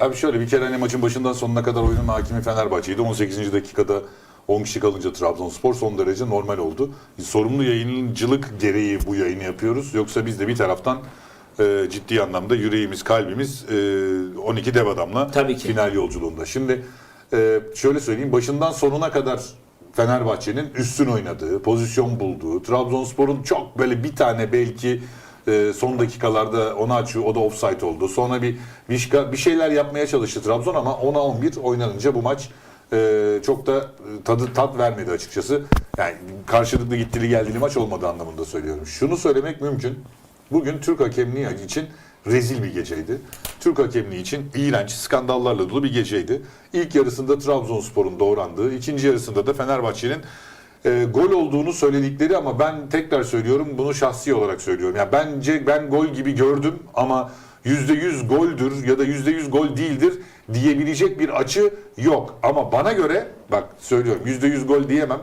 Abi şöyle bir kere hani maçın başından sonuna kadar oyunun hakimi Fenerbahçe'ydi. 18. dakikada 10 kişi kalınca Trabzonspor son derece normal oldu. Sorumlu yayıncılık gereği bu yayını yapıyoruz. Yoksa biz de bir taraftan e, ciddi anlamda yüreğimiz, kalbimiz e, 12 dev adamla Tabii ki. final yolculuğunda. Şimdi e, şöyle söyleyeyim başından sonuna kadar Fenerbahçe'nin üstün oynadığı, pozisyon bulduğu, Trabzonspor'un çok böyle bir tane belki e, son dakikalarda onu açıyor, o da offside oldu. Sonra bir bir, bir şeyler yapmaya çalıştı Trabzon ama 10'a 11 oynanınca bu maç e, çok da e, tadı tat vermedi açıkçası. Yani karşılıklı gittili geldiği maç olmadı anlamında söylüyorum. Şunu söylemek mümkün. Bugün Türk hakemliği için rezil bir geceydi. Türk hakemliği için iğrenç, skandallarla dolu bir geceydi. İlk yarısında Trabzonspor'un doğrandığı, ikinci yarısında da Fenerbahçe'nin e, gol olduğunu söyledikleri ama ben tekrar söylüyorum bunu şahsi olarak söylüyorum. Yani bence ben gol gibi gördüm ama %100 goldür ya da %100 gol değildir diyebilecek bir açı yok. Ama bana göre bak söylüyorum %100 gol diyemem.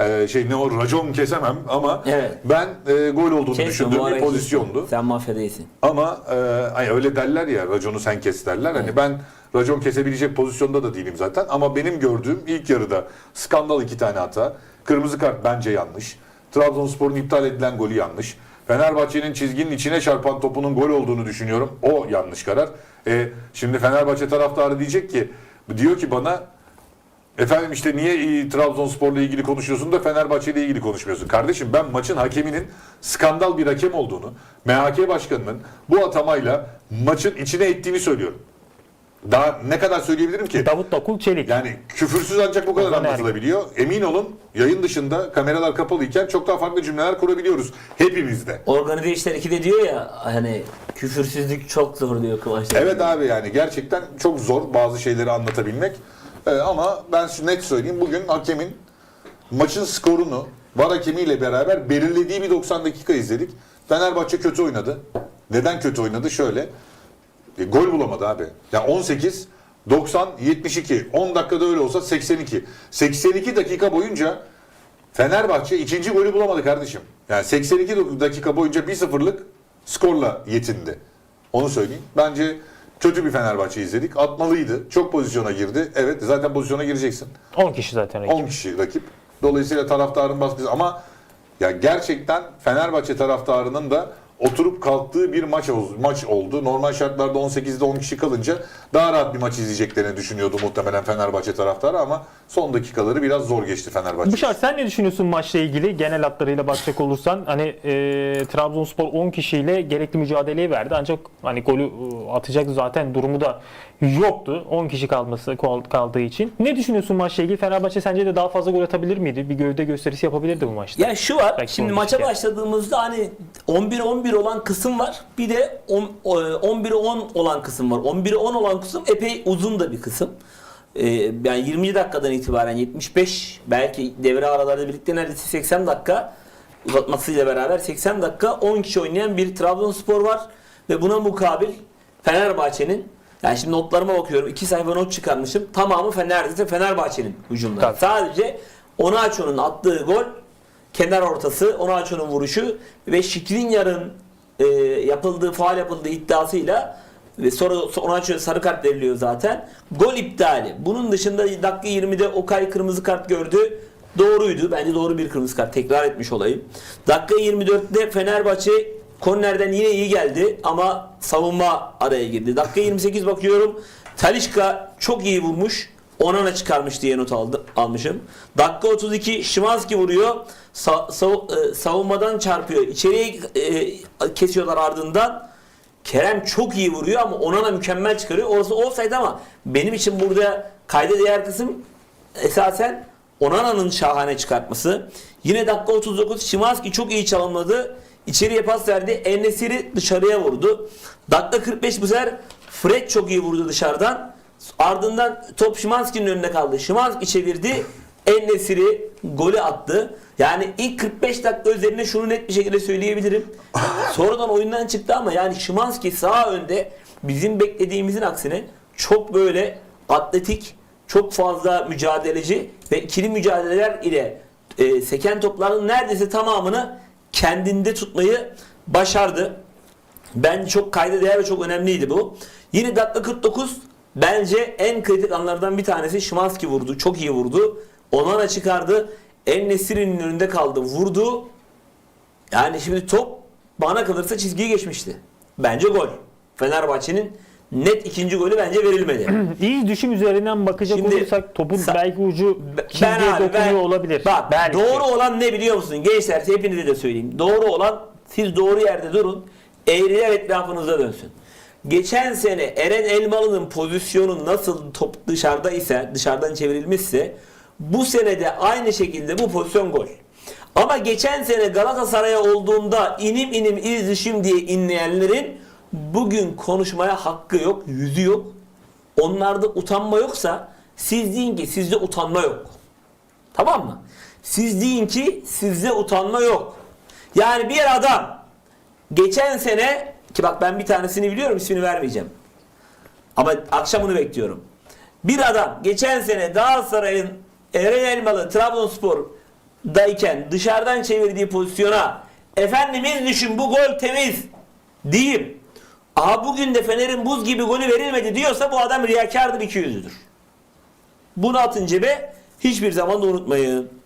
Ee, şey ne o racon kesemem ama Evet. ben e, gol olduğunu Kesme, düşündüğüm bir pozisyondu. Sen mafya değilsin. Ama e, ay öyle derler ya raconu sen kes derler. Hani ben racon kesebilecek pozisyonda da değilim zaten. Ama benim gördüğüm ilk yarıda skandal iki tane hata. Kırmızı kart bence yanlış. Trabzonspor'un iptal edilen golü yanlış. Fenerbahçe'nin çizginin içine çarpan topunun gol olduğunu düşünüyorum. O yanlış karar. E, şimdi Fenerbahçe taraftarı diyecek ki diyor ki bana Efendim işte niye e, Trabzonspor'la ilgili konuşuyorsun da Fenerbahçe ile ilgili konuşmuyorsun? Kardeşim ben maçın hakeminin skandal bir hakem olduğunu, MHK başkanının bu atamayla maçın içine ettiğini söylüyorum. Daha ne kadar söyleyebilirim ki? Davut Dokul Çelik. Yani küfürsüz ancak bu kadar Ozan anlatılabiliyor. Emin olun yayın dışında kameralar kapalıyken çok daha farklı cümleler kurabiliyoruz. Hepimizde. Organize işler 2'de diyor ya hani küfürsüzlük çok zor diyor Kıvanç. Evet abi yani gerçekten çok zor bazı şeyleri anlatabilmek. Ee, ama ben şu net söyleyeyim bugün hakemin maçın skorunu var hakemiyle beraber belirlediği bir 90 dakika izledik. Fenerbahçe kötü oynadı. Neden kötü oynadı? Şöyle. E, gol bulamadı abi. Ya 18 90 72 10 dakikada öyle olsa 82. 82 dakika boyunca Fenerbahçe ikinci golü bulamadı kardeşim. Yani 82 dakika boyunca 1-0'lık skorla yetindi. Onu söyleyeyim. Bence kötü bir Fenerbahçe izledik. Atmalıydı. Çok pozisyona girdi. Evet zaten pozisyona gireceksin. 10 kişi zaten rakip. 10 kişi rakip. Dolayısıyla taraftarın baskısı ama ya gerçekten Fenerbahçe taraftarının da oturup kalktığı bir maç oldu, maç oldu. Normal şartlarda 18'de 10 kişi kalınca daha rahat bir maç izleyeceklerini düşünüyordu muhtemelen Fenerbahçe taraftarı ama son dakikaları biraz zor geçti Fenerbahçe. Bışar sen ne düşünüyorsun maçla ilgili genel hatlarıyla bakacak olursan hani e, Trabzonspor 10 kişiyle gerekli mücadeleyi verdi ancak hani golü e, atacak zaten durumu da yoktu 10 kişi kalması kal- kaldığı için. Ne düşünüyorsun maçla ilgili? Fenerbahçe sence de daha fazla gol atabilir miydi? Bir gövde gösterisi yapabilirdi bu maçta. Ya şu var. Belki şimdi maça başladığımızda hani 11-11 olan kısım var. Bir de on- o- 11'e 10 olan kısım var. 11'e 10 olan kısım epey uzun da bir kısım. Ee, yani 20 dakikadan itibaren 75 belki devre aralarda birlikte neredeyse 80 dakika uzatmasıyla beraber 80 dakika 10 kişi oynayan bir Trabzonspor var ve buna mukabil Fenerbahçe'nin yani şimdi notlarıma bakıyorum. iki sayfa not çıkarmışım. Tamamı Fener, neredeyse Fenerbahçe'nin hücumları. Tabii. Sadece Onaço'nun attığı gol kenar ortası, Onaço'nun vuruşu ve Şikrinyar'ın e, yapıldığı, faal yapıldığı iddiasıyla ve sonra Onaço'ya sarı kart veriliyor zaten. Gol iptali. Bunun dışında dakika 20'de Okay kırmızı kart gördü. Doğruydu. Bence doğru bir kırmızı kart. Tekrar etmiş olayım. Dakika 24'te Fenerbahçe kornerden yine iyi geldi ama savunma araya girdi. Dakika 28 bakıyorum. Talişka çok iyi vurmuş. Onana çıkarmış diye not aldı, almışım. Dakika 32 Şimanski vuruyor. Sa- sav- e, savunmadan çarpıyor. İçeriye e, kesiyorlar ardından. Kerem çok iyi vuruyor ama Onana mükemmel çıkarıyor. Orası offside ama benim için burada kayda değer kısım esasen Onana'nın şahane çıkartması. Yine dakika 39 Şimanski çok iyi çalımladı. İçeriye pas verdi. Enesiri dışarıya vurdu. Dakika 45 bu sefer Fred çok iyi vurdu dışarıdan. Ardından top Şimanski'nin önünde kaldı. Şimanski çevirdi. Enesiri golü attı. Yani ilk 45 dakika üzerine şunu net bir şekilde söyleyebilirim. Sonradan oyundan çıktı ama yani Şimanski sağ önde bizim beklediğimizin aksine çok böyle atletik, çok fazla mücadeleci ve ikili mücadeleler ile e, seken topların neredeyse tamamını kendinde tutmayı başardı. Bence çok kayda değer ve çok önemliydi bu. Yine dakika 49 Bence en kritik anlardan bir tanesi Şimanski vurdu. Çok iyi vurdu. Onana çıkardı. En Nesiri'nin önünde kaldı. Vurdu. Yani şimdi top bana kalırsa çizgiyi geçmişti. Bence gol. Fenerbahçe'nin net ikinci golü bence verilmedi. İyi düşüm üzerinden bakacak Şimdi- olursak topun belki ucu çizgiye dokunuyor ben- olabilir. Bak belki. doğru olan ne biliyor musun? Gençler hepinize de söyleyeyim. Doğru olan siz doğru yerde durun. Eğriler etrafınıza dönsün. Geçen sene Eren Elmalı'nın pozisyonu nasıl top dışarıda ise dışarıdan çevrilmişse bu sene de aynı şekilde bu pozisyon gol. Ama geçen sene Galatasaray'a olduğunda inim inim iz diye inleyenlerin bugün konuşmaya hakkı yok, yüzü yok. Onlarda utanma yoksa siz deyin ki sizde utanma yok. Tamam mı? Siz deyin ki sizde utanma yok. Yani bir adam geçen sene ki bak ben bir tanesini biliyorum ismini vermeyeceğim. Ama akşamını bekliyorum. Bir adam geçen sene Galatasaray'ın Eren Elmalı Trabzonspor'dayken dışarıdan çevirdiği pozisyona efendimiz düşün bu gol temiz deyip aha bugün de Fener'in buz gibi golü verilmedi diyorsa bu adam riyakardır iki yüzlüdür. Bunu atın cebe hiçbir zaman da unutmayın.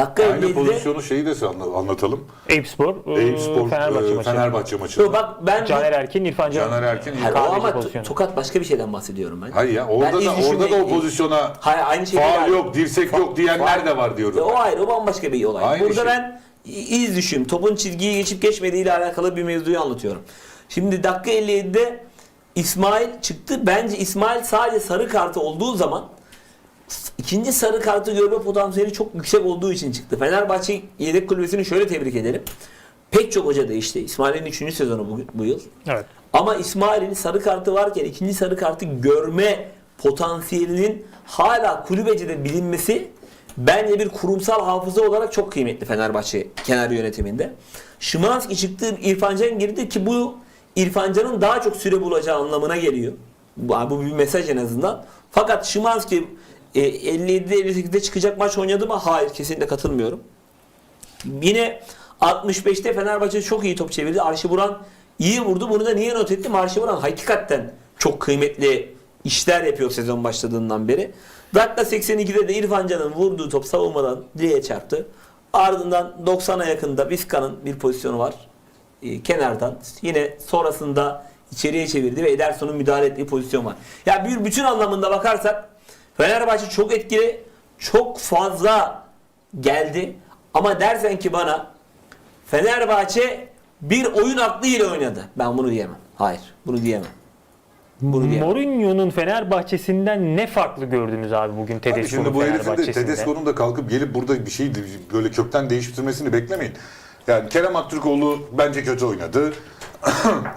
Dakika Aynı 57'de pozisyonu şeyi de anla- anlatalım. Eyüpspor, e, Eyüpspor Fenerbahçe maçı. Fenerbahçe maçı. Yo, bak ben Caner Erkin, İrfan Can. Caner Erkin, Hayır, o ama pozisyonu. to- tokat başka bir şeyden bahsediyorum ben. Hayır ya Ben orada iz da orada da o pozisyona Hayır aynı şey faal değil. yok, dirsek yok diyenler de var diyorum. E, O ayrı, o bambaşka bir olay. Aynı Burada şey. ben iz düşüm, topun çizgiyi geçip geçmediği ile alakalı bir mevzuyu anlatıyorum. Şimdi dakika 57'de İsmail çıktı. Bence İsmail sadece sarı kartı olduğu zaman ikinci sarı kartı görme potansiyeli çok yüksek olduğu için çıktı. Fenerbahçe yedek kulübesini şöyle tebrik edelim. Pek çok hoca değişti. İsmail'in 3. sezonu bu, bu yıl. Evet. Ama İsmail'in sarı kartı varken ikinci sarı kartı görme potansiyelinin hala kulübecide bilinmesi bence bir kurumsal hafıza olarak çok kıymetli Fenerbahçe kenar yönetiminde. Şimanski çıktı, İrfan Can girdi ki bu İrfan Can'ın daha çok süre bulacağı anlamına geliyor. Bu, bu bir mesaj en azından. Fakat Şimanski e, 57-58'de çıkacak maç oynadı mı? Hayır kesinlikle katılmıyorum. Yine 65'te Fenerbahçe çok iyi top çevirdi. Arşi Buran iyi vurdu. Bunu da niye not ettim? Arşi Buran hakikaten çok kıymetli işler yapıyor sezon başladığından beri. Dakika 82'de de İrfan Can'ın vurduğu top savunmadan direğe çarptı. Ardından 90'a yakında Vizca'nın bir pozisyonu var. Ee, kenardan. Yine sonrasında içeriye çevirdi ve Ederson'un müdahale ettiği pozisyon var. Ya bir bütün anlamında bakarsak Fenerbahçe çok etkili, çok fazla geldi. Ama dersen ki bana Fenerbahçe bir oyun aklıyla oynadı. Ben bunu diyemem. Hayır, bunu diyemem. Bunu diyemem. Mourinho'nun Fenerbahçe'sinden ne farklı gördünüz abi bugün Abi Tedesco'nun şimdi bu herifin de Fenerbahçe'sinde? Tedesco'nun da kalkıp gelip burada bir şey böyle kökten değiştirmesini beklemeyin. Yani Kerem Aktürkoğlu bence kötü oynadı.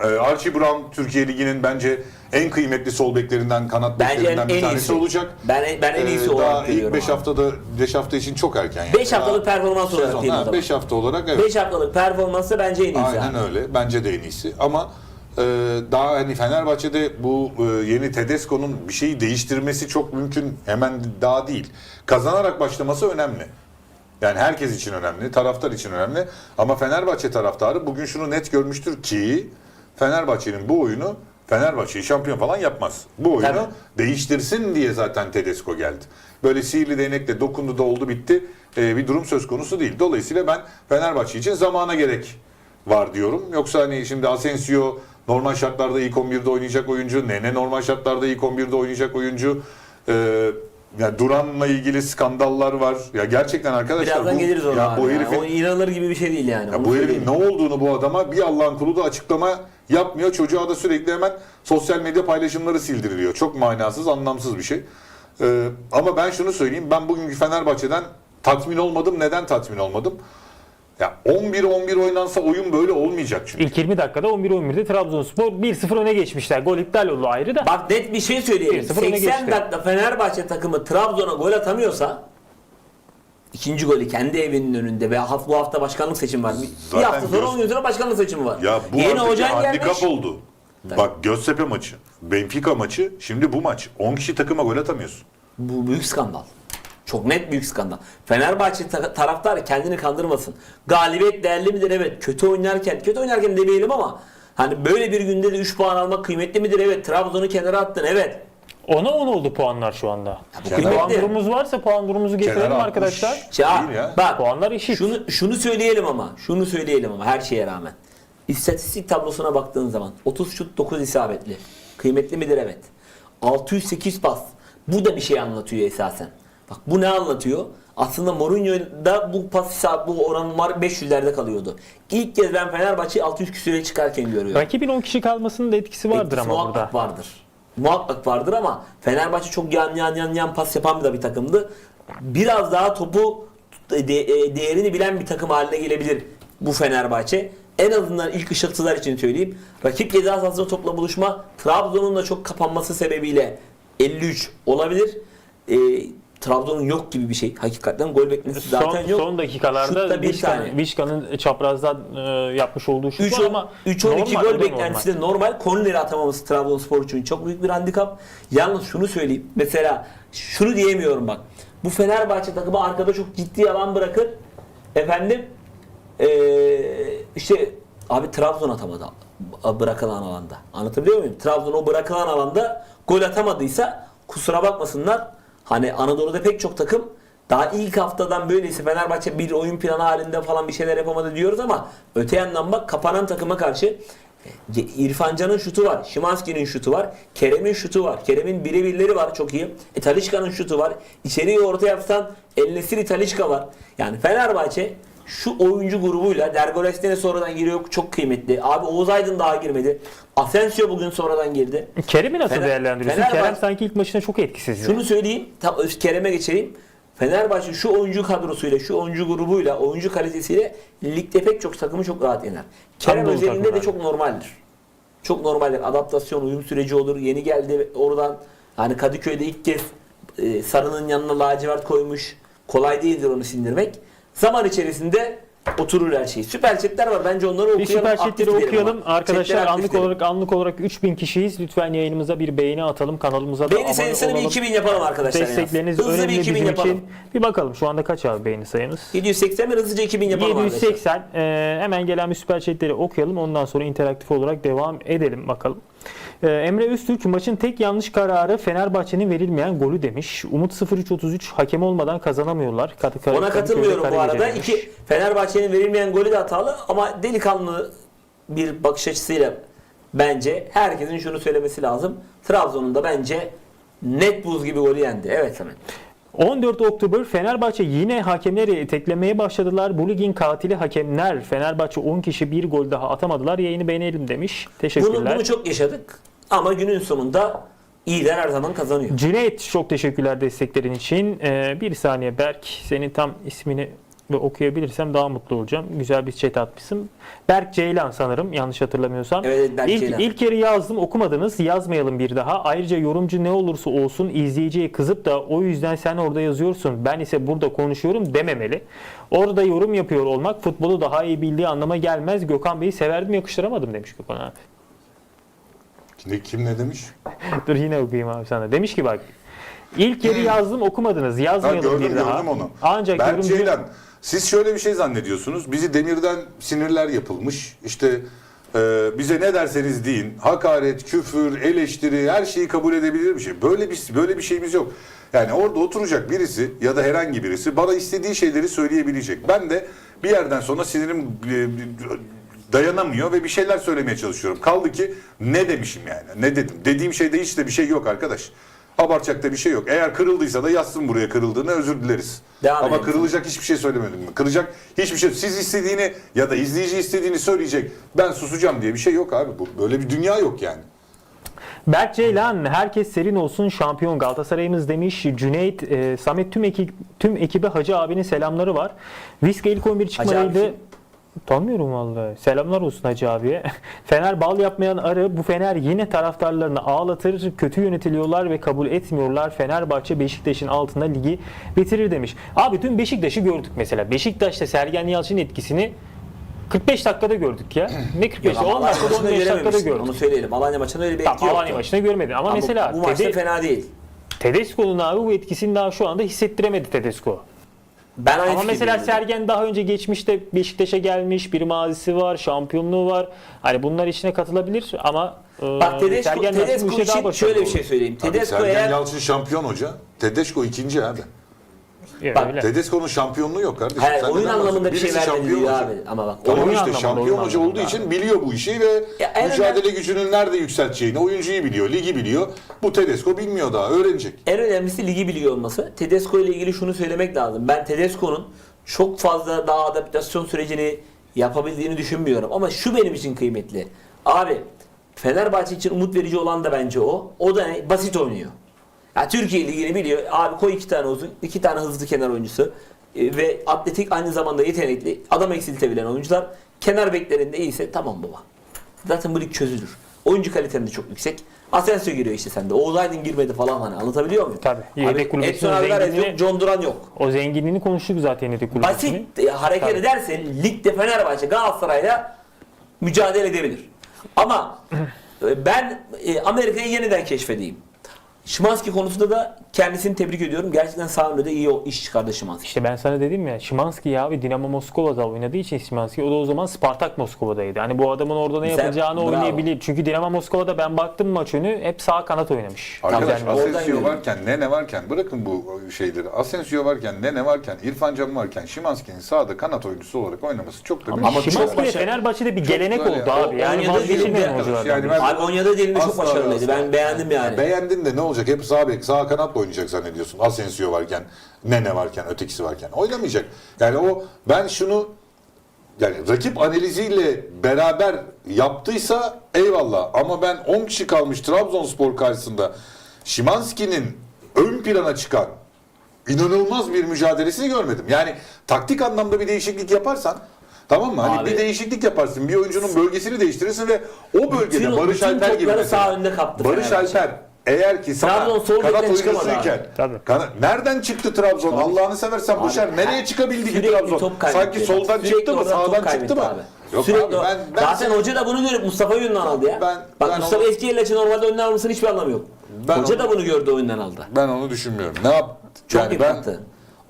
Ee, Archie Brown Türkiye Ligi'nin bence en kıymetli sol beklerinden, kanat Bence en, beklerinden bir en tanesi iyisi olacak. Ben, ben en iyisi Ee, olarak daha ilk görüyorum. 5 abi. haftada 5 hafta için çok erken yani. Beş haftalık performans olarak diyeyim o zaman. 5 hafta olarak evet. 5 haftalık performansı bence en iyisi. Aynen abi. öyle. Bence de en iyisi. Ama e, daha hani Fenerbahçe'de bu e, yeni Tedesco'nun bir şeyi değiştirmesi çok mümkün. Hemen daha değil. Kazanarak başlaması önemli. Yani herkes için önemli, taraftar için önemli. Ama Fenerbahçe taraftarı bugün şunu net görmüştür ki Fenerbahçe'nin bu oyunu Fenerbahçe'yi şampiyon falan yapmaz. Bu oyunu Tabii. değiştirsin diye zaten Tedesco geldi. Böyle sihirli değnekle dokundu da oldu bitti e, bir durum söz konusu değil. Dolayısıyla ben Fenerbahçe için zamana gerek var diyorum. Yoksa hani şimdi Asensio normal şartlarda ilk 11'de oynayacak oyuncu. Nene normal şartlarda ilk 11'de oynayacak oyuncu. E, yani Duran'la ilgili skandallar var. Ya gerçekten arkadaşlar Birazdan bu, geliriz ona. ya bu ya. herifin O inanılır gibi bir şey değil yani. ya Onu bu herifin ne olduğunu bu adama bir Allah'ın kulu da açıklama yapmıyor. Çocuğa da sürekli hemen sosyal medya paylaşımları sildiriliyor. Çok manasız, anlamsız bir şey. Ee, ama ben şunu söyleyeyim. Ben bugünkü Fenerbahçe'den tatmin olmadım. Neden tatmin olmadım? Ya 11-11 oynansa oyun böyle olmayacak çünkü. İlk 20 dakikada 11-11'de Trabzonspor 1-0 öne geçmişler. Gol iptal oldu ayrı da. Bak net bir şey söyleyeyim. 1-0 öne 80 geçti. dakika Fenerbahçe takımı Trabzon'a gol atamıyorsa ikinci golü kendi evinin önünde ve haf- bu hafta başkanlık seçimi var. Bir, bir Zaten hafta sonra göz- 10 gün sonra başkanlık seçimi var. Ya bu Yeni artık hocan handikap gelmiş. oldu. Bak Göztepe maçı, Benfica maçı, şimdi bu maç. 10 kişi takıma gol atamıyorsun. Bu büyük skandal. Çok net büyük skandal. Fenerbahçe ta- taraftarı kendini kandırmasın. Galibiyet değerli midir? Evet. Kötü oynarken, kötü oynarken demeyelim ama Hani böyle bir günde de 3 puan almak kıymetli midir? Evet. Trabzon'u kenara attın. Evet. Ona 10 oldu puanlar şu anda. Kenar- Puan kıymetli. durumumuz varsa puan durumumuzu getirelim Kenara atmış. arkadaşlar. Ya, Değil ya. bak Puanlar eşit. şunu şunu söyleyelim ama. Şunu söyleyelim ama her şeye rağmen. İstatistik tablosuna baktığın zaman 30 şut 9 isabetli. Kıymetli midir? Evet. 608 pas. Bu da bir şey anlatıyor esasen. Bak bu ne anlatıyor? Aslında Mourinho'da bu pas isabet, bu oran var 500'lerde kalıyordu. İlk kez ben Fenerbahçe'yi 600 küsüre çıkarken görüyorum. Rakibin 10 kişi kalmasının da etkisi vardır Etkisi ama burada. muhakkak vardır. Muhakkak vardır ama Fenerbahçe çok yan yan yan yan pas yapan bir, bir takımdı. Biraz daha topu de- e, değerini bilen bir takım haline gelebilir bu Fenerbahçe. En azından ilk ışıltılar için söyleyeyim. Rakip ceza sahasında topla buluşma Trabzon'un da çok kapanması sebebiyle 53 olabilir. E, Trabzon'un yok gibi bir şey. Hakikaten gol beklentisi zaten yok. son dakikalarda Vişkan-. Vişkan'ın çaprazdan e, yapmış olduğu şut 3 var ama 3 12 normal, o gol beklentisi de normal. Korneri atamaması Trabzonspor için çok büyük bir handikap. Yalnız şunu söyleyeyim. Mesela şunu diyemiyorum bak. Bu Fenerbahçe takımı arkada çok ciddi alan bırakır. Efendim ee, işte abi Trabzon atamadı bırakılan alanda. Anlatabiliyor muyum? Trabzon o bırakılan alanda gol atamadıysa kusura bakmasınlar. Hani Anadolu'da pek çok takım daha ilk haftadan böyleyse Fenerbahçe bir oyun planı halinde falan bir şeyler yapamadı diyoruz ama öte yandan bak kapanan takıma karşı e, İrfan Can'ın şutu var. Şimanski'nin şutu var. Kerem'in şutu var. Kerem'in birebirleri var çok iyi. E, Talişka'nın şutu var. İçeriye orta yapsan El Nesiri Talişka var. Yani Fenerbahçe şu oyuncu grubuyla Dergoles'ten sonradan giriyor çok kıymetli. Abi Oğuz Aydın daha girmedi. Asensio bugün sonradan girdi. Kerem'i nasıl Fener- değerlendiriyorsun? Fenerbahçe- Kerem sanki ilk maçında çok etkisizdi. Şunu söyleyeyim, tam Kerem'e geçeyim. Fenerbahçe şu oyuncu kadrosuyla, şu oyuncu grubuyla, oyuncu kalitesiyle ligde pek çok takımı çok rahat yener. Kerem özelinde de çok normaldir. Çok normaldir. Adaptasyon, uyum süreci olur. Yeni geldi oradan. Hani Kadıköy'de ilk kez e, Sarı'nın yanına lacivert koymuş. Kolay değildir onu sindirmek. Zaman içerisinde oturur her şey. Süper chatler var. Bence onları Bir okuyalım. süper aktif chatleri okuyalım. ama. Arkadaşlar Chatler anlık olarak anlık olarak 3000 kişiyiz. Lütfen yayınımıza bir beğeni atalım. Kanalımıza da Beğeni sayısını bir olalım. 2000 yapalım arkadaşlar. Destekleriniz bir önemli 2000 bizim yapalım. için. Bir bakalım şu anda kaç abi beğeni sayımız? 780 mi hızlıca 2000 yapalım arkadaşlar. 780. Ee, hemen gelen bir süper chatleri okuyalım. Ondan sonra interaktif olarak devam edelim bakalım. Ee, Emre Öztürk maçın tek yanlış kararı Fenerbahçe'nin verilmeyen golü demiş. Umut 0333 hakem olmadan kazanamıyorlar. Kat- kat- Ona katılmıyorum bu arada. demiş. İki Fenerbahçe'nin verilmeyen golü de hatalı ama delikanlı bir bakış açısıyla bence herkesin şunu söylemesi lazım. Trabzon'un da bence net buz gibi golü yendi. Evet Samet. 14 Oktober Fenerbahçe yine hakemleri teklemeye başladılar. Bu ligin katili hakemler. Fenerbahçe 10 kişi bir gol daha atamadılar. Yayını beğenelim demiş. Teşekkürler. Bunu, bunu çok yaşadık ama günün sonunda iyiler her zaman kazanıyor. Cüneyt çok teşekkürler desteklerin için. Ee, bir saniye Berk senin tam ismini ve okuyabilirsem daha mutlu olacağım. Güzel bir chat atmışsın. Berk Ceylan sanırım yanlış hatırlamıyorsam. Evet, Berk ilk, Ceylan. ilk kere yazdım okumadınız yazmayalım bir daha. Ayrıca yorumcu ne olursa olsun izleyiciye kızıp da o yüzden sen orada yazıyorsun ben ise burada konuşuyorum dememeli. Orada yorum yapıyor olmak futbolu daha iyi bildiği anlama gelmez. Gökhan Bey'i severdim yakıştıramadım demiş Gökhan abi. Şimdi kim ne demiş? Dur yine okuyayım abi sana. Demiş ki bak ilk yeri yazdım okumadınız Ha, yazmayalım gördüm bir daha. gördüm onu. Ancak Berk yorumcu... Ceylan, siz şöyle bir şey zannediyorsunuz. Bizi demirden sinirler yapılmış. İşte e, bize ne derseniz deyin. Hakaret, küfür, eleştiri her şeyi kabul edebilir bir şey. Böyle bir böyle bir şeyimiz yok. Yani orada oturacak birisi ya da herhangi birisi bana istediği şeyleri söyleyebilecek. Ben de bir yerden sonra sinirim e, dayanamıyor ve bir şeyler söylemeye çalışıyorum. Kaldı ki ne demişim yani? Ne dedim? Dediğim şeyde hiç de bir şey yok arkadaş. Abartacak da bir şey yok. Eğer kırıldıysa da yazsın buraya kırıldığını özür dileriz. Devam Ama edelim. kırılacak hiçbir şey söylemedim mi? Kıracak hiçbir şey. Siz istediğini ya da izleyici istediğini söyleyecek. Ben susacağım diye bir şey yok abi. Bu böyle bir dünya yok yani. Berk Ceylan herkes serin olsun şampiyon Galatasaray'ımız demiş. Cüneyt e, Samet tüm ekip tüm ekibe Hacı abinin selamları var. Viska ilk 11 abi çıkmalıydı. kim? Tanımıyorum vallahi. Selamlar olsun Hacı abiye. Fener bal yapmayan arı bu Fener yine taraftarlarını ağlatır. Kötü yönetiliyorlar ve kabul etmiyorlar. Fenerbahçe Beşiktaş'ın altında ligi bitirir demiş. Abi dün Beşiktaş'ı gördük mesela. Beşiktaş'ta Sergen Yalçın'ın etkisini 45 dakikada gördük ya. Ne 45? Ama 10 Alanya dakikada maçında 15 dakikada gördük. Onu söyleyelim. Alanya maçında öyle bir etki Tamam, Alanya maçında görmedin ama, Ama mesela bu maçta Tede- fena değil. Tedesco'nun abi bu etkisini daha şu anda hissettiremedi Tedesco. Ben aynı Ama mesela. Sergen daha önce geçmişte Beşiktaş'a gelmiş, bir mazisi var, şampiyonluğu var. Hani bunlar içine katılabilir ama e, Bak Tedesco, Sergen Tedesco daha için şöyle bir şey söyleyeyim. Tedesco Sergen eğer Yalçın şampiyon hoca. Tedesco ikinci abi. Evet, Bak, öyle. Tedesco'nun şampiyonluğu yok kardeşim. Hayır, Sen oyun anlamında bir şey vermedi diyor abi. Ama bak Tamam Oyun işte anlamında, şampiyon hoca olduğu için biliyor bu işi ve Ya en mücadele gücünün nerede yükselteceğini, oyuncuyu biliyor, ligi biliyor. Bu Tedesco bilmiyor daha, öğrenecek. En önemlisi ligi biliyor olması. Tedesco ile ilgili şunu söylemek lazım. Ben Tedesco'nun çok fazla daha adaptasyon sürecini yapabildiğini düşünmüyorum. Ama şu benim için kıymetli. Abi Fenerbahçe için umut verici olan da bence o. O da ne? Basit oynuyor. Ya Türkiye Ligi'ni biliyor. Abi koy iki tane uzun, iki tane hızlı kenar oyuncusu. E, ve atletik aynı zamanda yetenekli. Adam eksiltebilen oyuncular. Kenar beklerinde iyiyse tamam baba. Zaten bu lig çözülür. Oyuncu kaliten de çok yüksek. Asensio giriyor işte sende. Oğuz Aydın girmedi falan hani anlatabiliyor muyum? Tabii. Yedek kulübesinin Edson Alvarez yok, John Duran yok. O zenginliğini konuştuk zaten yedek kulübesinin. Basit e, hareket Tabii. edersen ligde Fenerbahçe Galatasaray'la mücadele edebilir. Ama e, ben e, Amerika'yı yeniden keşfedeyim. Şimanski konusunda da kendisini tebrik ediyorum. Gerçekten sağ önde de iyi o iş çıkardı Şimanski. İşte ben sana dedim ya Şimanski ya abi Dinamo Moskova'da oynadığı için Şimanski o da o zaman Spartak Moskova'daydı. Hani bu adamın orada ne Güzel, yapacağını bravo. oynayabilir. Çünkü Dinamo Moskova'da ben baktım maç önü hep sağ kanat oynamış. Arkadaş Güzel. Oradan Asensio geliyor. varken, Nene varken bırakın bu şeyleri. Asensio varken, Nene varken, İrfan Can varken Şimanski'nin sağda kanat oyuncusu olarak oynaması çok da Ama, büyük. Ama çok Şimanski de başarılı. Fenerbahçe'de bir Çok gelenek böyle oldu ya. abi. Yani Onya'da vazgeçilmeyen değildi. oyunculardan. Yani ben- Abi Onya'da değildi çok Asla başarılıydı. Ben beğendim yani. Beğendin de ne olacak? Hep sağ bek, sağ kanatla oynayacak zannediyorsun. Asensio varken, Nene varken, ötekisi varken. Oynamayacak. Yani o ben şunu yani rakip analiziyle beraber yaptıysa eyvallah ama ben 10 kişi kalmış Trabzonspor karşısında Şimanski'nin ön plana çıkan inanılmaz bir mücadelesini görmedim. Yani taktik anlamda bir değişiklik yaparsan Tamam mı? Hani Abi- bir değişiklik yaparsın. Bir oyuncunun bölgesini değiştirirsin ve o bölgede Bütün- Barış bütün Alper gibi mesela. sağ önde kaptı Barış. Alper eğer ki sana Trabzon sol kanat bekten çıkamadı oyuncusuyken abi. Tabii. kana- nereden çıktı Trabzon? Allah'ını seversen Abi, Boşer nereye çıkabildi ki sürekli Trabzon? top kaybetti. Sanki soldan Sürekli çıktı mı oradan top sağdan kaybetti çıktı mı? abi. Yok Sürekli abi o- ben, ben Zaten hoca da bunu görüp Mustafa Yunus'un aldı ya. Ben- Bak ben Mustafa onu- eski ilaçı normalde önden almasının hiçbir anlamı yok. Ben hoca onu- da bunu gördü oyundan aldı. ben onu düşünmüyorum. Ne yap? Çok yani ben yıprattı.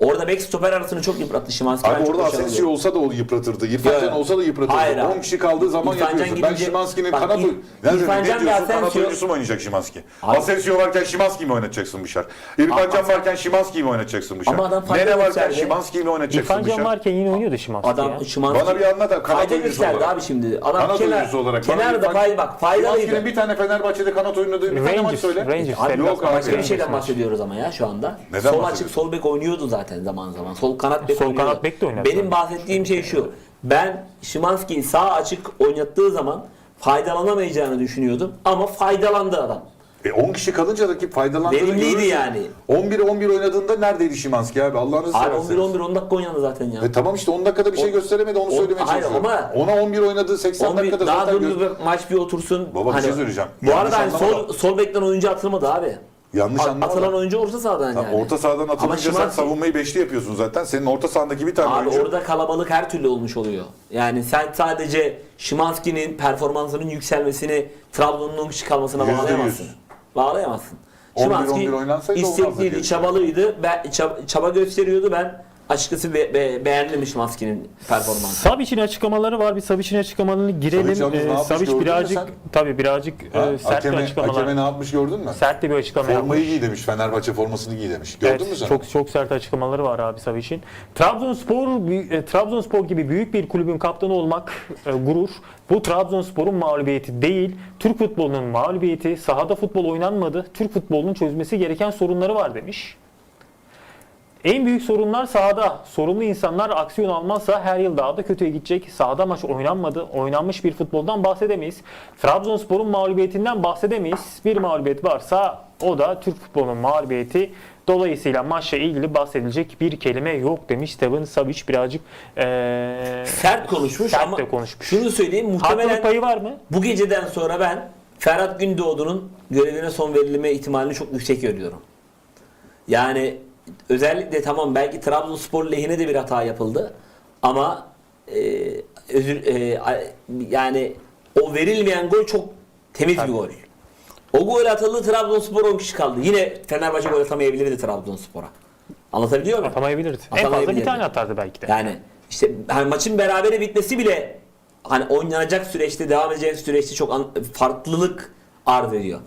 Orada bek stoper arasını çok yıprattı Şimanski. Abi ben orada Asensio olsa da o yıpratırdı. İrfan Yok. Can olsa da yıpratırdı. Hayır 10 abi. kişi kaldığı zaman İrfan Can yapıyorsun. Ben gidince- Şimanski'nin Bak, kanat İr- oy- Ne, diyorsun? Kanat Asensio- oyuncusu mu oynayacak Şimanski? Asensio varken Şimanski mi oynatacaksın Bışar? İrfan Ama- Can varken Şimanski mi oynatacaksın Bışar? Ama adam Nene varken. Şimanski mi oynatacaksın İrfan Can Bışar? varken yine oynuyordu Şimanski ya. Adam Şimanski. Bana bir anlat abi, kanat oyuncusu olarak. abi şimdi. Adam Kanat kenar, oyuncusu olarak. Kenarda fayda bak faydalıydı. Şimanski'nin bir tane Fenerbahçe'de kanat oynadığı bir tane maç söyle. Rangers. Abi Yok abi, başka bir şeyden bahsediyoruz ama ya şu anda. Neden sol açık sol bek oynuyordu zaten zaman zaman. Sol kanat bek Sol kanat bek de oynadı. Benim bahsettiğim şey şu. Ben Şimanski'yi sağ açık oynattığı zaman faydalanamayacağını düşünüyordum ama faydalandı adam. E 10 kişi kalınca rakip faydalandığını Verimliydi görürsün. yani. 11-11 oynadığında neredeydi Şimanski abi? Allah'ınızı Abi seversiniz. 11 11 10 dakika oynadı zaten ya. E tamam işte 10 dakikada bir şey O- gösteremedi onu o- söylemeye hayır çalışıyorum. ama- Ona 11 oynadığı 80 11 dakikada daha zaten dur gö- bir maç bir otursun. Hani Baba bir şey söyleyeceğim. Bu Yanlış arada hani anlama sol, sol bekten oyuncu atılmadı abi. Yanlış A- anlama. Atılan oyuncu orta sahadan yani. Orta sahadan atılınca sen Şimanski- savunmayı beşli yapıyorsun zaten. Senin orta sahadaki bir tane Abi oyuncu. orada kalabalık her türlü olmuş oluyor. Yani sen sadece Şimanski'nin performansının yükselmesini Trabzon'un 10 kişi kalmasına Yüzde bağlayamazsın. yüz. Bağlayamazsın. 11-11 oynansaydı olmazdı diye düşünüyorum. çabalıydı, be- çab- çaba gösteriyordu. Ben açıkçası be- be- beğendim Şimanski'nin performansını. Sabic'in açıklamaları var. Bir Sabic'in açıklamalarını girelim. Yalnız ne Ee, yapmış Savic gördün mü birazcık sen? tabii birazcık Ha? e, sert bir hakeme, açıklamalar. hakeme ne yapmış gördün mü? Sert de bir açıklama yapmış. Formayı giy demiş. Fenerbahçe formasını giy demiş. Gördün Evet, mü sen? Çok çok sert açıklamaları var abi Savic'in. Trabzonspor e, Trabzonspor gibi büyük bir kulübün kaptanı olmak e, gurur. Bu Trabzonspor'un mağlubiyeti değil, Türk futbolunun mağlubiyeti. Sahada futbol oynanmadı. Türk futbolunun çözmesi gereken sorunları var demiş. En büyük sorunlar sahada. Sorumlu insanlar aksiyon almazsa her yıl daha da kötüye gidecek. Sahada maç oynanmadı. Oynanmış bir futboldan bahsedemeyiz. Trabzonspor'un mağlubiyetinden bahsedemeyiz. Bir mağlubiyet varsa o da Türk futbolunun mağlubiyeti. Dolayısıyla maçla ilgili bahsedilecek bir kelime yok demiş Steven Savic birazcık eee Sert konuşmuş Sert ama de konuşmuş. şunu söyleyeyim haklılık muhtemelen payı var mı? bu geceden sonra ben Ferhat Gündoğdu'nun görevine son verilme ihtimalini çok yüksek görüyorum. Yani özellikle tamam belki Trabzonspor lehine de bir hata yapıldı ama e, özür e, yani o verilmeyen gol çok temiz bir gol. O gol atıldı Trabzonspor 10 kişi kaldı. Yine Fenerbahçe gol atamayabilirdi Trabzonspor'a. Anlatabiliyor muyum? Atamayabilirdi. En fazla bir tane atardı belki de. Yani işte hani maçın berabere bitmesi bile hani oynanacak süreçte devam edecek süreçte çok farklılık arz ediyor.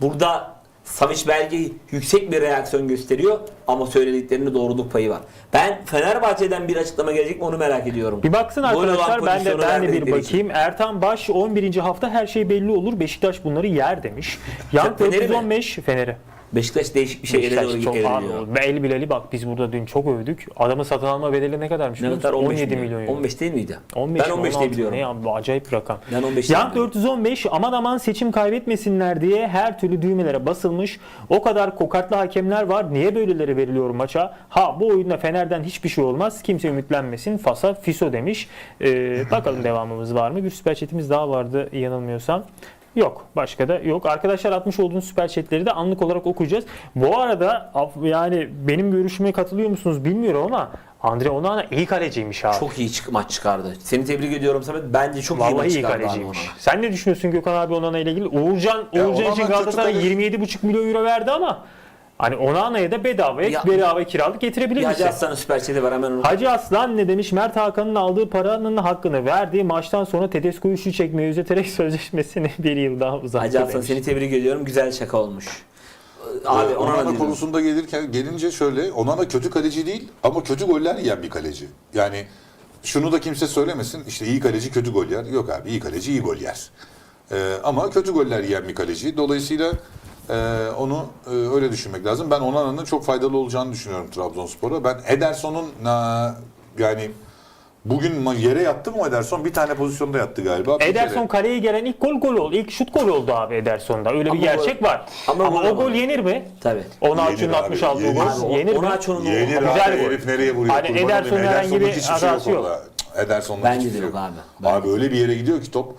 Burada Savic belki yüksek bir reaksiyon gösteriyor ama söylediklerinde doğruluk payı var. Ben Fenerbahçe'den bir açıklama gelecek mi onu merak ediyorum. Bir baksın arkadaşlar ben de ben de bir vermedikleri için. bakayım. Ertan Baş 11. hafta her şey belli olur. Beşiktaş bunları yer demiş. Yan Fener'i mi? 415 Fener'i. Beşiktaş değişik bir şey ele Beşiktaş doğru çok ağır evriliyor. oldu. El bak biz burada dün çok övdük. Adamın satın alma bedeli ne kadarmış? Ne biliyor kadar musun? 15 17 milyon. euro. 15 değil miydi? 15 ben 15 diye biliyorum. Ne ya, bu acayip bir rakam. Ben 15 diye Yank biliyorum. 415 aman aman seçim kaybetmesinler diye her türlü düğmelere basılmış. O kadar kokatlı hakemler var. Niye böyleleri veriliyor maça? Ha bu oyunda Fener'den hiçbir şey olmaz. Kimse ümitlenmesin. Fasa Fiso demiş. Ee, bakalım devamımız var mı? Bir süper chatimiz daha vardı yanılmıyorsam. Yok. Başka da yok. Arkadaşlar atmış olduğunuz süper chatleri de anlık olarak okuyacağız. Bu arada yani benim görüşüme katılıyor musunuz bilmiyorum ama Andre Onana iyi kaleciymiş abi. Çok iyi çık maç çıkardı. Seni tebrik ediyorum Samet. Bence çok iyi maç Vallahi iyi çıkardı abi kaleciymiş. ona. Sen ne düşünüyorsun Gökhan abi Onana ile ilgili? Uğurcan, Uğurcan için Galatasaray kötü kaleci. 27,5 milyon euro verdi ama hani Onana'ya da bedavaya, Ya- bedava kiralık getirebilir misin? Hacı Aslan'ın süper chat'i var hemen onu. Hacı Aslan ne demiş? Mert Hakan'ın aldığı paranın hakkını verdiği maçtan sonra Tedesco'yu şu çekmeyi üzeterek sözleşmesini bir yıl daha uzattı Hacı Aslan demiş. seni tebrik ediyorum. Güzel şaka olmuş. Abi Ee, ona Onana diyorsun? konusunda gelirken gelince şöyle Onana kötü kaleci değil ama kötü goller yiyen bir kaleci. Yani şunu da kimse söylemesin işte iyi kaleci kötü gol yer. Yok abi iyi kaleci iyi gol yer. Ee, ama kötü goller yiyen bir kaleci. Dolayısıyla e, onu e, öyle düşünmek lazım. Ben Onana'nın çok faydalı olacağını düşünüyorum Trabzonspor'a. Ben Ederson'un na- yani bugün yere yattı mı Ederson? Bir tane pozisyonda yattı galiba. Bir Ederson kere. kaleye gelen ilk gol gol oldu. İlk şut gol oldu abi Ederson'da. Öyle bir Ama gerçek gol- var. ama Ama, gol o gol yenir mi? Tabii. Onaçu'nun Yenir abi, atmış olduğu yenir. gol Abi, yenir mi? Onaçu'nun o- Yenir Güzel abi gol. herif nereye vuruyor? Hani Ederson'un herhangi bir Ederson'un hiçbir şey yok yok. Bence hiçbir de şey yok yok. abi. Abi öyle bir yere gidiyor ki top.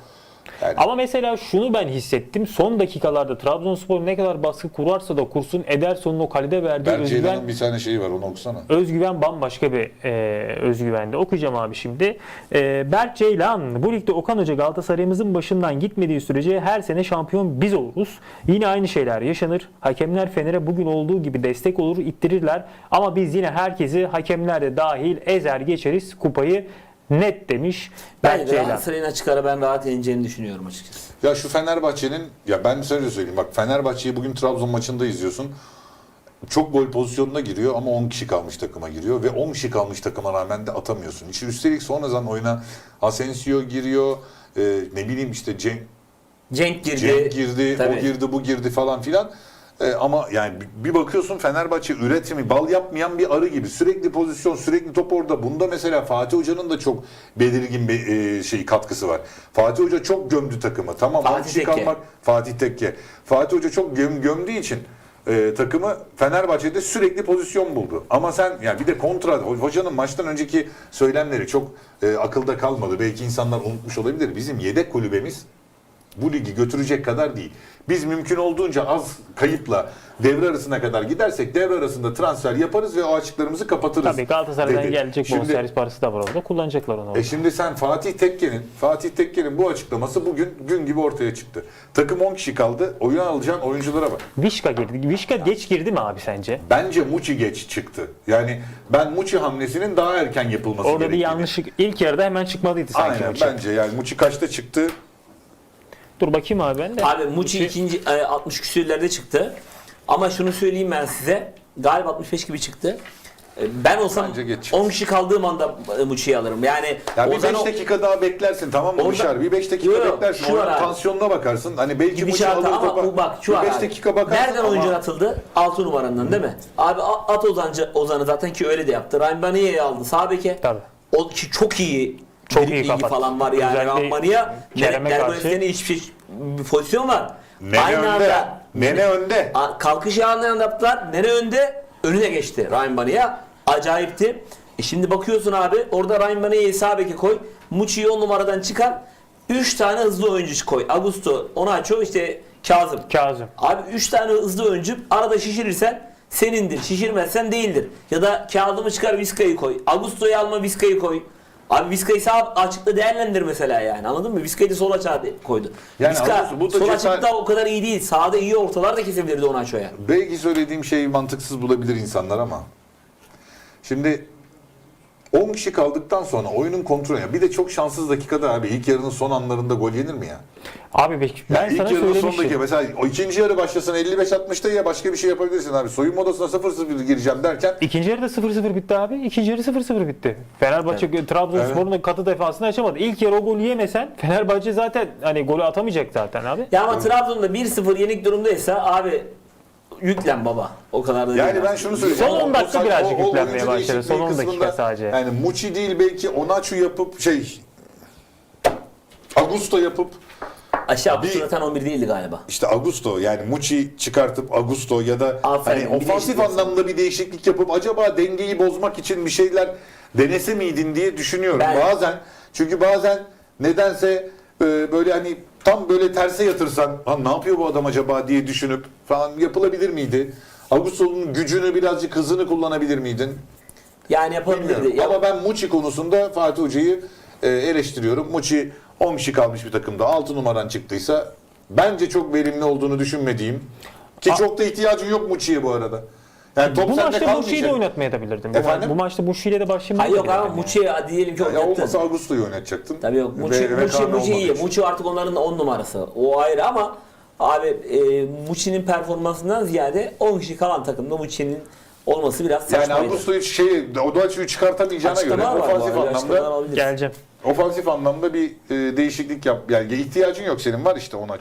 Yani Ama mesela şunu ben hissettim. Son dakikalarda Trabzonspor ne kadar baskı kurarsa da kursun Ederson'un o kalede verdiği Berk özgüven Ceylan'ın bir tane şeyi var onu okusana. özgüven bambaşka bir e, özgüvende. Okuyacağım abi şimdi. E, Berk Ceylan, bu ligde Okan Hoca Galatasaray'ımızın başından gitmediği sürece her sene şampiyon biz oluruz. Yine aynı şeyler yaşanır. Hakemler Fener'e bugün olduğu gibi destek olur, ittirirler. Ama biz yine herkesi hakemler de dahil ezer geçeriz kupayı net demiş Bence Ceylan. Galatasaray'ın açık ara ben rahat yeneceğini düşünüyorum açıkçası. Ya şu Fenerbahçe'nin ya ben şöyle söyleyeyim bak Fenerbahçe'yi bugün Trabzon maçında izliyorsun. Çok gol pozisyonuna giriyor ama 10 kişi kalmış takıma giriyor ve 10 kişi kalmış takıma rağmen de atamıyorsun. İşte üstelik sonradan oyuna Asensio giriyor. e, ne bileyim işte Cenk, Cenk girdi. Cenk girdi, Tabii. o girdi, bu girdi falan filan. E, ama yani bir bakıyorsun Fenerbahçe üretimi bal yapmayan bir arı gibi. Sürekli pozisyon, sürekli top orada. Bunda mesela Fatih Hoca'nın da çok belirgin bir e, şey katkısı var. Fatih Hoca çok gömdü takımı. Tamam Fatih Tekke. kalmak Fatih Tekke. Fatih Hoca çok göm, gömdüğü için e, takımı Fenerbahçe'de sürekli pozisyon buldu. Ama sen yani bir de kontra hocanın maçtan önceki söylemleri çok e, akılda kalmadı. Belki insanlar unutmuş olabilir. Bizim yedek kulübemiz bu ligi götürecek kadar değil. Biz mümkün olduğunca az kayıpla devre arasına kadar gidersek devre arasında transfer yaparız ve o açıklarımızı kapatırız. Tabii Galatasaray'dan dedi. gelecek Şimdi- bonservis parası da var orada. Kullanacaklar onu. e şimdi sen Fatih Tekke'nin Fatih Tekke'nin bu açıklaması bugün gün gibi ortaya çıktı. Takım 10 kişi kaldı. Oyuna alacağın oyunculara bak. Vişka girdi. Vişka geç girdi mi abi sence? Bence Muçi geç çıktı. Yani ben Muçi hamlesinin daha erken yapılması Orada bir yanlışlık ilk yarıda hemen çıkmalıydı sanki. Aynen Muçi. bence yani Muçi kaçta çıktı? Dur bakayım abi ben de. Abi Muçi ikinci e, 60 küsürlerde çıktı. Ama şunu söyleyeyim ben size. Galiba 65 gibi çıktı. E, Ben olsam Bence geç çıktı. 10 kişi kaldığım anda e, Muçi'yi alırım. Yani Ya bir Ozan 5 o- dakika daha beklersin tamam mı Orada- Bişar? Bir 5 dakika Yok, beklersin. şu Onun var abi. tansiyonuna bakarsın. Hani belki Muçi gidişatı alır ama topa. bu bak şu Bir var 5 abi. dakika bakarsın Nereden ama... oyuncu atıldı? 6 numarandan değil mi? Abi a- at Ozan'ı, Ozan'ı zaten ki öyle de yaptı. Ryan Baniye'yi aldı sağ beke. Tabii. O ki çok iyi Çok iyi kapattı. falan var yani. Özellikle Ryan Baniye Kerem'e karşı- hiçbir şey, bir pozisyon var. Nene Aynı önde. anda Nene önde. A- kalkış anında yaptılar. Nene önde, önüne geçti Ryan Baniye. Acayipti. E şimdi bakıyorsun abi orada Ryan Baniye'yi sağ beke koy. Muçi'yi 10 numaradan çıkar. 3 tane hızlı oyuncu koy. Augusto, Onaço işte Kazım. Kazım. Abi 3 tane hızlı oyuncu arada şişirirsen senindir. Şişirmezsen değildir. Ya da kağıdımı çıkar Vizca'yı koy. Augusto'yu alma Vizca'yı koy. Abi Vizca'yı sağ açıkta değerlendir mesela yani anladın mı? Vizca'yı da sol açığa koydu. Yani Vizca Augusto bu da sol cesaret- açıkta o kadar iyi değil. Sağda iyi ortalar da kesebilirdi Onaço'ya. Belki söylediğim şeyi mantıksız bulabilir insanlar ama Şimdi 10 kişi kaldıktan sonra oyunun kontrolü. ya Bir de çok şanssız dakikada abi ilk yarının son anlarında gol yenir mi ya? Abi ben, ben ilk sana yarının son söylemiştim. dakika mesela o ikinci yarı başlasın 55-60'da ya başka bir şey yapabilirsin abi. Soyunma odasına 0-0 gireceğim derken İkinci yarıda 0-0 bitti abi. İkinci yarı 0-0 bitti. Fenerbahçe Trabzonspor'un da katı defansını açamadı. İlk yarı o golü yemesen Fenerbahçe zaten hani golü atamayacak zaten abi. Ya ama Trabzon'da 1-0 yenik durumdaysa abi yüklen baba. O kadar da Yani değil. ben şunu söyleyeyim. Son O- 10 dakika birazcık yüklenmeye başladı. Son 10 değişikliği dakika sadece. Yani Muçi değil belki Onaçu yapıp şey Augusto yapıp Aşağı Bir- zaten 11 değildi galiba. işte Augusto yani Muçi çıkartıp Augusto ya da Aferin, hani bir ofansif değişiklik anlamda bir değişiklik yapıp acaba dengeyi bozmak için bir şeyler denese miydin diye düşünüyorum. Ben- Bazen çünkü bazen nedense e, böyle hani tam böyle terse yatırsan "Lan ne yapıyor bu adam acaba diye düşünüp falan yapılabilir miydi? Augusto'nun gücünü birazcık hızını kullanabilir miydin? Yani yapabilirdi. Bilmiyorum. Ya- Ama ben Muçi konusunda Fatih Hoca'yı e, eleştiriyorum. Muçi 10 kişi kalmış bir takımda 6 numaran çıktıysa bence çok verimli olduğunu düşünmediğim ki çok da ihtiyacın yok Muçi'ye bu arada. Yani top bu sende maçta kalmayacak. Bushi'yi de oynatmayabilirdin. Bu, ma- Efendim? bu maçta Bushi'yle de Hayır başlamayabilirdin. yok ama yani. Muçi'ye diyelim ki Ya oynattın. olmasa Augusto'yu oynatacaktın. Tabii yok. Muçi, ve Muçi, Kaan Muçi iyi. için. Muçi artık onların 10 numarası. O ayrı ama abi e, Muçi'nin performansından ziyade 10 kişi kalan takımda Muçi'nin olması biraz Yani saçmaydı. Augusto'yu şey Odaçu'yu çıkartamayacağına göre Açıklamalar var bu ofansif arada, açıklamalar anlamda olabilir. Geleceğim. ofansif anlamda bir e, değişiklik yap. Yani ihtiyacın yok senin var işte Onaçu